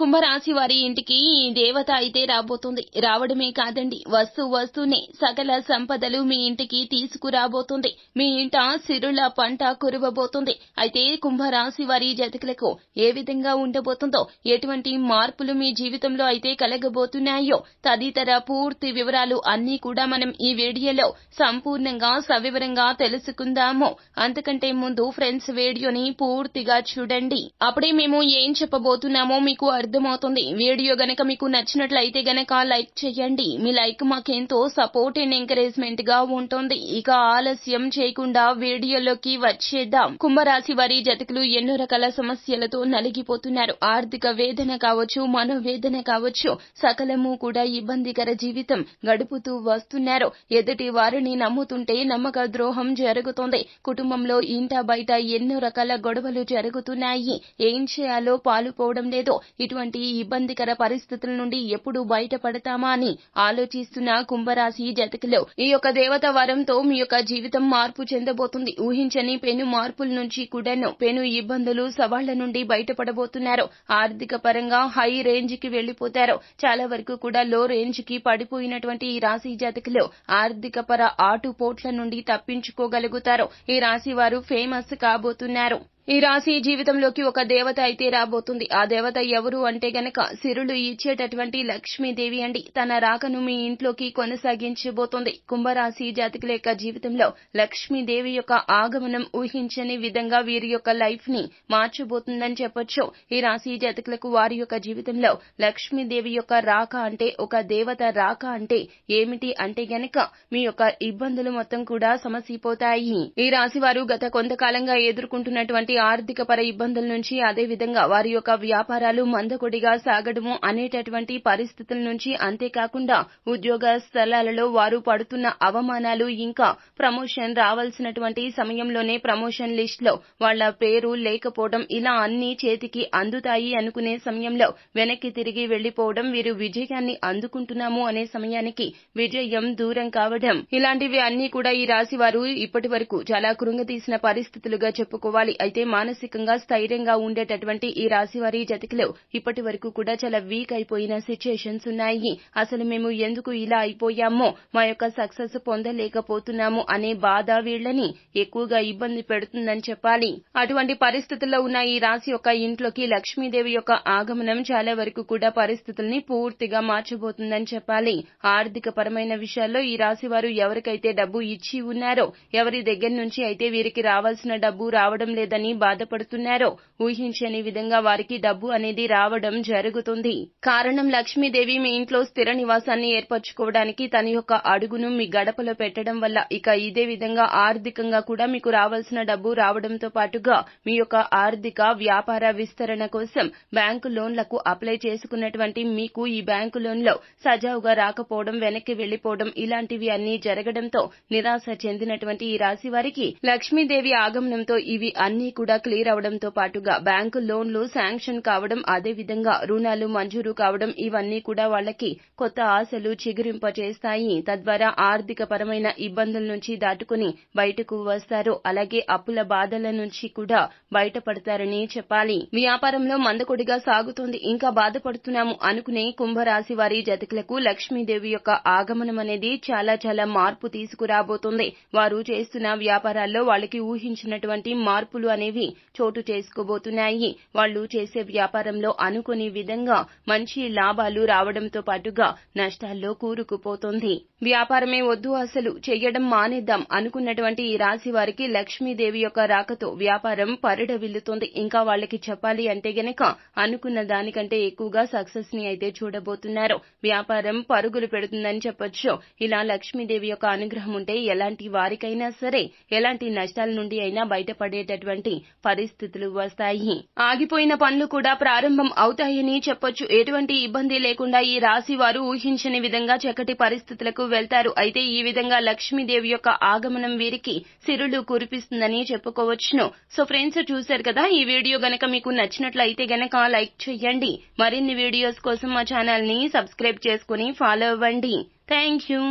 కుంభరాశి వారి ఇంటికి ఈ దేవత అయితే రాబోతుంది. రావడమే కాదండి వస్తు వస్తూనే సకల సంపదలు మీ ఇంటికి తీసుకురాబోతుంది. మీ ఇంట సిరుల పంట కురవబోతుంది. అయితే కుంభరాశి వారి జతకులకు ఏ విధంగా ఉండబోతుందో ఎటువంటి మార్పులు మీ జీవితంలో అయితే కలగబోతున్నాయో తదితర పూర్తి వివరాలు అన్ని కూడా మనం ఈ వీడియోలో సంపూర్ణంగా సవివరంగా తెలుసుకుందాము. అంతకంటే ముందు ఫ్రెండ్స్ వీడియోని పూర్తిగా చూడండి. అప్పుడే మేము ఏం చెప్పబోతున్నామో మీకు అర్థమవుతుంది. వీడియో గనక మీకు నచ్చినట్లయితే గనక లైక్ చేయండి. మీ లైక్ మాకెంతో సపోర్ట్ అండ్ ఎంకరేజ్మెంట్గా ఉంటుంది. ఇక ఆలస్యం చేయకుండా వీడియోలోకి వచ్చేద్దాం. కుంభరాశి వారి జతకులు ఎన్నో రకాల సమస్యలతో నలిగిపోతున్నారు. ఆర్థిక వేదన కావచ్చు మనోవేదన కావచ్చు సకలము కూడా ఇబ్బందికర జీవితం గడుపుతూ వస్తున్నారు. ఎదుటి వారిని నమ్ముతుంటే నమ్మక ద్రోహం జరుగుతోంది. కుటుంబంలో ఇంట బయట ఎన్నో రకాల గొడవలు జరుగుతున్నాయి. ఏం చేయాలో పాలుపోవడం లేదో. ఇటువంటి ఇబ్బందికర పరిస్థితుల నుండి ఎప్పుడు బయటపడతామా అని ఆలోచిస్తున్న కుంభరాశి జతకలో. ఈ యొక్క దేవత వరంతో మీ యొక్క జీవితం మార్పు చెందబోతుంది. ఊహించని పెను మార్పుల నుంచి కూడాను పెను ఇబ్బందులు సవాళ్ళ నుండి బయటపడబోతున్నారు. ఆర్థిక పరంగా హై రేంజ్కి వెళ్ళిపోతారు చాలా వరకు కూడా లో రేంజ్కి పడిపోయినటువంటి ఈ రాశి జాతకులు ఆర్థిక పర ఆటుపోట్ల నుండి తప్పించుకోగలుగుతారు. ఈ రాశి వారు ఫేమస్ కాబోతున్నారు. ఈ రాశి జీవితంలోకి ఒక దేవత అయితే రాబోతుంది. ఆ దేవత ఎవరు అంటే గనక సిరులు ఇచ్చేటటువంటి లక్ష్మీదేవి అండి. తన రాకను మీ ఇంట్లోకి కొనసాగించబోతుంది. కుంభరాశి జాతకుల యొక్క జీవితంలో లక్ష్మీదేవి యొక్క ఆగమనం ఊహించని విధంగా వీరి యొక్క లైఫ్ని మార్చబోతుందని చెప్పొచ్చు. ఈ రాశి జాతకులకు వారి యొక్క జీవితంలో లక్ష్మీదేవి యొక్క రాక అంటే ఒక దేవత రాక అంటే ఏమిటి అంటే గనక మీ యొక్క ఇబ్బందులు మొత్తం కూడా సమసిపోతాయి. ఈ రాశి వారు గత కొంతకాలంగా ఎదుర్కొంటున్నటువంటి ఆర్థిక పర ఇబ్బందుల నుంచి అదే విధంగా వారి యొక్క వ్యాపారాలు మందకొడిగా సాగడము అనేటటువంటి పరిస్థితుల నుంచి అంతేకాకుండా ఉద్యోగ స్థలాలలో వారు పడుతున్న అవమానాలు ఇంకా ప్రమోషన్ రావాల్సినటువంటి సమయంలోనే ప్రమోషన్ లిస్ట్లో వాళ్ళ పేరు లేకపోవడం ఇలా అన్ని చేతికి అందుతాయి అనుకునే సమయంలో వెనక్కి తిరిగి వెళ్ళిపోవడం వీరు విజయాన్ని అందుకుంటున్నాము అనే సమయానికి విజయం దూరం కావడం. ఇలాంటివి అన్ని కూడా ఈ రాశి వారు ఇప్పటి వరకు చాలా కృంగతీసిన పరిస్థితులుగా చెప్పుకోవాలి. అయితే మానసికంగా స్థైర్యంగా ఉండేటటువంటి ఈ రాశి వారి జతకులు ఇప్పటి వరకు కూడా చాలా వీక్ అయిపోయిన సిచ్యుయేషన్స్ ఉన్నాయి. అసలు మేము ఎందుకు ఇలా అయిపోయామో మా యొక్క సక్సెస్ పొందలేకపోతున్నాము అనే బాధ వీళ్ళని ఎక్కువగా ఇబ్బంది పెడుతుందని చెప్పాలి. అటువంటి పరిస్థితుల్లో ఉన్న ఈ రాశి యొక్క ఇంట్లోకి లక్ష్మీదేవి యొక్క ఆగమనం చాలా వరకు కూడా పరిస్థితుల్ని పూర్తిగా మార్చబోతుందని చెప్పాలి. ఆర్థిక పరమైన విషయాల్లో ఈ రాశి వారు ఎవరికైతే డబ్బు ఇచ్చి ఉన్నారో ఎవరి దగ్గర నుంచి అయితే వీరికి రావాల్సిన డబ్బు రావడం లేదని బాధపడుతున్నారో. ఊహించని విధంగా వారికి డబ్బు అనేది రావడం జరుగుతుంది. కారణం లక్ష్మీదేవి మీ ఇంట్లో స్థిర నివాసాన్ని ఏర్పరచుకోవడానికి తన యొక్క అడుగును మీ గడపలో పెట్టడం వల్ల ఇక ఇదే విధంగా ఆర్థికంగా కూడా మీకు రావాల్సిన డబ్బు రావడంతో పాటుగా మీ యొక్క ఆర్థిక వ్యాపార విస్తరణ కోసం బ్యాంకు లోన్లకు అప్లై చేసుకున్నటువంటి మీకు ఈ బ్యాంకు లోన్లో సజావుగా రాకపోవడం వెనక్కి వెళ్ళిపోవడం ఇలాంటివి అన్ని జరగడంతో నిరాశ చెందినటువంటి ఈ రాశి వారికి లక్ష్మీదేవి ఆగమనంతో ఇవి అన్ని కూడా క్లియర్ అవడంతో పాటుగా బ్యాంకు లోన్లు శాంక్షన్ కావడం అదే విధంగా రుణాలు మంజూరు కావడం ఇవన్నీ కూడా వాళ్ళకి కొత్త ఆశలు చిగురింపచేస్తాయి. తద్వారా ఆర్థిక పరమైన ఇబ్బందుల నుంచి దాటుకుని బయటకు వస్తారు. అలాగే అప్పుల బాధల నుంచి కూడా బయటపడతారని చెప్పాలి. వ్యాపారంలో మందకొడిగా సాగుతోంది. ఇంకా బాధపడుతున్నాము అనుకునే కుంభరాశి వారి జతకులకు లక్ష్మీదేవి యొక్క ఆగమనం అనేది చాలా చాలా మార్పు తీసుకురాబోతుంది. వారు చేస్తున్న వ్యాపారాల్లో వాళ్ళకి ఊహించినటువంటి మార్పులు అనేవి అనేవి చోటు చేసుకోబోతున్నాయి. వాళ్ళు చేసే వ్యాపారంలో అనుకునే విధంగా మంచి లాభాలు రావడంతో పాటుగా నష్టాల్లో కూరుకుపోతుంది. వ్యాపారమే వద్దు అసలు చెయ్యడం మానేద్దాం అనుకున్నటువంటి ఈ రాశి వారికి లక్ష్మీదేవి యొక్క రాకతో వ్యాపారం పరిడవిల్లుతుంది. ఇంకా వాళ్ళకి చెప్పాలి అంటే గనక అనుకున్న దానికంటే ఎక్కువగా సక్సెస్ని అయితే చూడబోతున్నారు. వ్యాపారం పరుగులు పెడుతుందని చెప్పొచ్చు. ఇలా లక్ష్మీదేవి యొక్క అనుగ్రహం ఉంటే ఎలాంటి వారికైనా సరే ఎలాంటి నష్టాల నుండి అయినా బయటపడేటటువంటి పరిస్థితులు వస్తాయి. ఆగిపోయిన పనులు కూడా ప్రారంభం అవుతాయని చెప్పొచ్చు. ఎటువంటి ఇబ్బంది లేకుండా ఈ రాశి వారు ఊహించని విధంగా చక్కటి పరిస్థితులకు వెళ్తారు. అయితే ఈ విధంగా లక్ష్మీదేవి యొక్క ఆగమనం వీరికి సిరులు కురిపిస్తుందని చెప్పుకోవచ్చును. సో ఫ్రెండ్స్ చూశారు కదా? ఈ వీడియో గనక మీకు నచ్చినట్లయితే గనక లైక్ చేయండి. మరిన్ని వీడియోస్ కోసం మా ఛానల్ని సబ్స్క్రైబ్ చేసుకుని ఫాలో అవ్వండి. Thank you.